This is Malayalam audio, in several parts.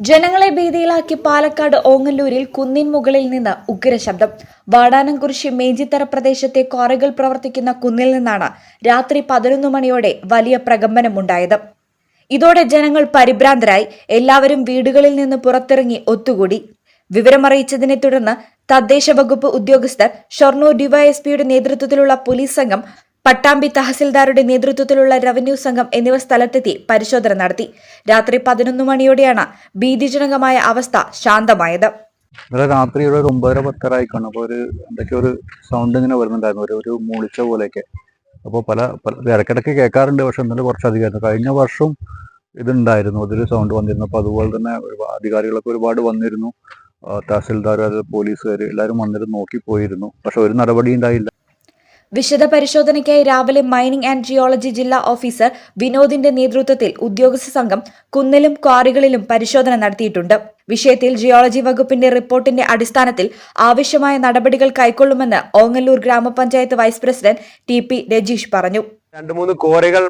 ജനങ്ങളെ ഭീതിയിലാക്കി പാലക്കാട് ഓങ്ങല്ലൂരിൽ കുന്നിൻ മുകളിൽ നിന്ന് ഉഗ്രശബ്ദം ശബ്ദം. വാടാനംകുരിശി മേജിത്തറ പ്രദേശത്തെ ക്വാറികൾ പ്രവർത്തിക്കുന്ന കുന്നിൽ നിന്നാണ് രാത്രി പതിനൊന്ന് മണിയോടെ വലിയ പ്രകമ്പനമുണ്ടായത്. ഇതോടെ ജനങ്ങൾ പരിഭ്രാന്തരായി. എല്ലാവരും വീടുകളിൽ നിന്ന് പുറത്തിറങ്ങി ഒത്തുകൂടി. വിവരമറിയിച്ചതിനെ തുടർന്ന് തദ്ദേശ വകുപ്പ് ഉദ്യോഗസ്ഥർ ഷൊർണൂർ ഡിവൈഎസ്പിയുടെ നേതൃത്വത്തിലുള്ള പോലീസ് സംഘം പട്ടാമ്പി തഹസിൽദാരുടെ നേതൃത്വത്തിലുള്ള റവന്യൂ സംഘം എന്നിവ സ്ഥലത്തെത്തി പരിശോധന നടത്തി. രാത്രി പതിനൊന്ന് മണിയോടെയാണ് ഭീതിജനകമായ അവസ്ഥ ശാന്തമായത്. ഇന്നലെ രാത്രി ഒരു ഒമ്പതര പത്തര ആയിക്കാണ് അപ്പോൾ ഒരു എന്തൊക്കെ ഒരു സൗണ്ട് ഇങ്ങനെ വരുന്നുണ്ടായിരുന്നു. ഒരു ഒരു മൂളിച്ച പോലെയൊക്കെ. അപ്പോൾ പല പല ഇടയ്ക്കിടയ്ക്ക് കേൾക്കാറുണ്ട്. പക്ഷെ ഇന്നലെ കുറച്ചധികമായിരുന്നു. കഴിഞ്ഞ വർഷം ഇതുണ്ടായിരുന്നു. അതൊരു സൗണ്ട് വന്നിരുന്നു. അപ്പോൾ അതുപോലെ തന്നെ അധികാരികളൊക്കെ ഒരുപാട് വന്നിരുന്നു. തഹസിൽദാർ പോലീസുകാർ എല്ലാവരും വന്നിട്ട് നോക്കി പോയിരുന്നു പക്ഷെ ഒരു നടപടി ഉണ്ടായില്ല വിശദ പരിശോധനയ്ക്കായി രാവിലെ മൈനിംഗ് ആൻഡ് ജിയോളജി ജില്ലാ ഓഫീസർ വിനോദിന്റെ നേതൃത്വത്തിൽ ഉദ്യോഗസ്ഥ സംഘം കുന്നിലും ക്വാറികളിലും പരിശോധന നടത്തിയിട്ടുണ്ട്. വിഷയത്തിൽ ജിയോളജി വകുപ്പിന്റെ റിപ്പോർട്ടിന്റെ അടിസ്ഥാനത്തിൽ ആവശ്യമായ നടപടികൾ കൈക്കൊള്ളുമെന്ന് ഓങ്ങല്ലൂർ ഗ്രാമപഞ്ചായത്ത് vice president T P Rajeesh പറഞ്ഞു. രണ്ട് മൂന്ന് കോറികൾ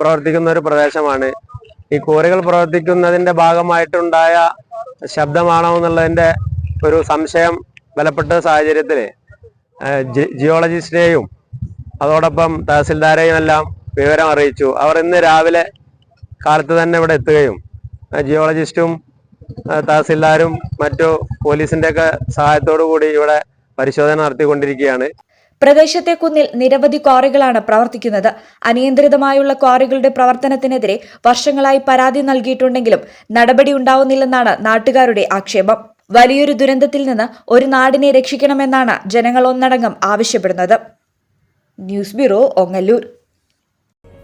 പ്രവർത്തിക്കുന്ന ഒരു പ്രദേശമാണ്. ഈ കോറികൾ പ്രവർത്തിക്കുന്നതിന്റെ ഭാഗമായിട്ടുണ്ടായ ശബ്ദമാണോ എന്നുള്ളതിന്റെ ഒരു സംശയം ബലപ്പെട്ട സാഹചര്യത്തിൽ ജിയോളജിസ്റ്റിനെയും അതോടൊപ്പം തഹസിൽദാരെയും എല്ലാം വിവരം അറിയിച്ചു. അവർ ഇന്ന് രാവിലെ കാലത്ത് തന്നെ ഇവിടെ എത്തുകയും ജിയോളജിസ്റ്റും തഹസിൽദാരും മറ്റു പോലീസിന്റെ ഒക്കെ സഹായത്തോടു കൂടി ഇവിടെ പരിശോധന നടത്തിക്കൊണ്ടിരിക്കുകയാണ്. പ്രദേശത്തെ കുന്നിൽ നിരവധി ക്വാറികളാണ് പ്രവർത്തിക്കുന്നത്. അനിയന്ത്രിതമായുള്ള ക്വാറികളുടെ പ്രവർത്തനത്തിനെതിരെ വർഷങ്ങളായി പരാതി നൽകിയിട്ടുണ്ടെങ്കിലും നടപടി ഉണ്ടാവുന്നില്ലെന്നാണ് നാട്ടുകാരുടെ ആക്ഷേപം. വലിയൊരു ദുരന്തത്തിൽ നിന്ന് ഒരു നാടിനെ രക്ഷിക്കണമെന്നാണ് ജനങ്ങൾ ഒന്നടങ്കം ആവശ്യപ്പെടുന്നത്. ന്യൂസ് ബ്യൂറോ ഒങ്ങല്ലൂർ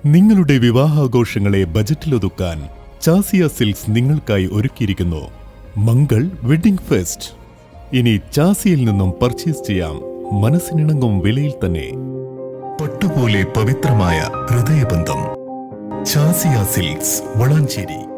നിങ്ങളുടെ വിവാഹാഘോഷങ്ങളെ ബജറ്റിലൊതുക്കാൻ ചാസിയ സിൽക്സ് നിങ്ങൾക്കായി ഒരുക്കിയിരിക്കുന്നു. Mangal wedding fest. ഇനി ചാസിയിൽ നിന്നും പർച്ചേസ് ചെയ്യാം. മനസ്സിനിണങ്ങും വിലയിൽ തന്നെ. പട്ടുപോലെ പവിത്രമായ ഹൃദയബന്ധം. ചാസിയ സിൽക്സ് വളാഞ്ചേരി.